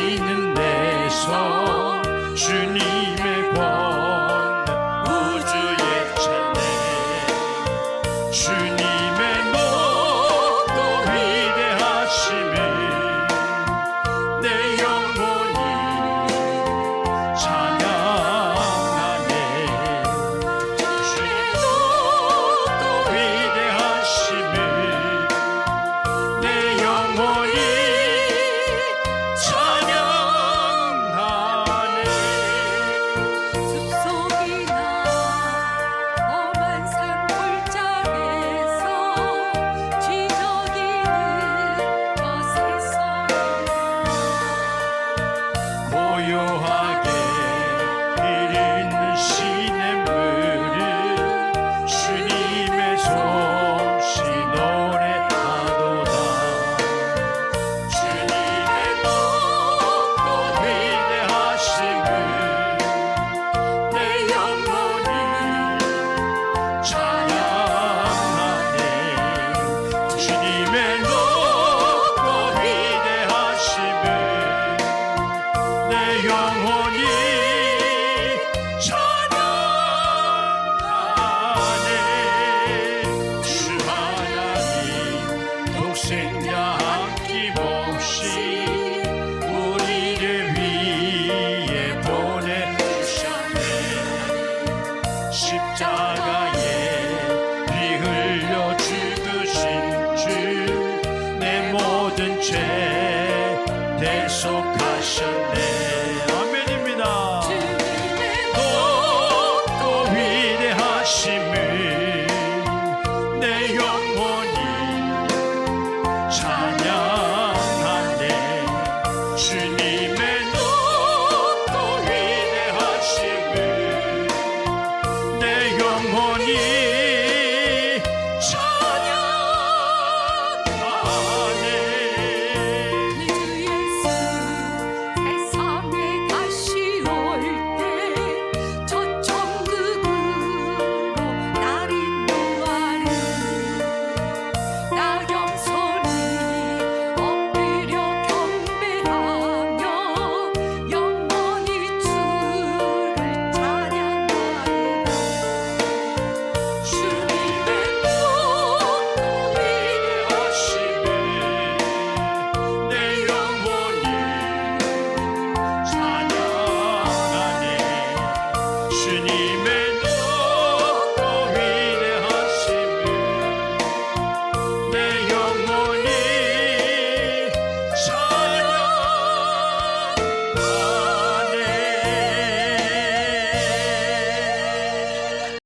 있는 데서 주님 o rock. 오신 자 아낌없이 우리를 위해 보내주셨네. 십자가에 피 흘려 죽으신 주 내 모든 죄 대속하셨네. 아멘입니다. 내 영혼 哦你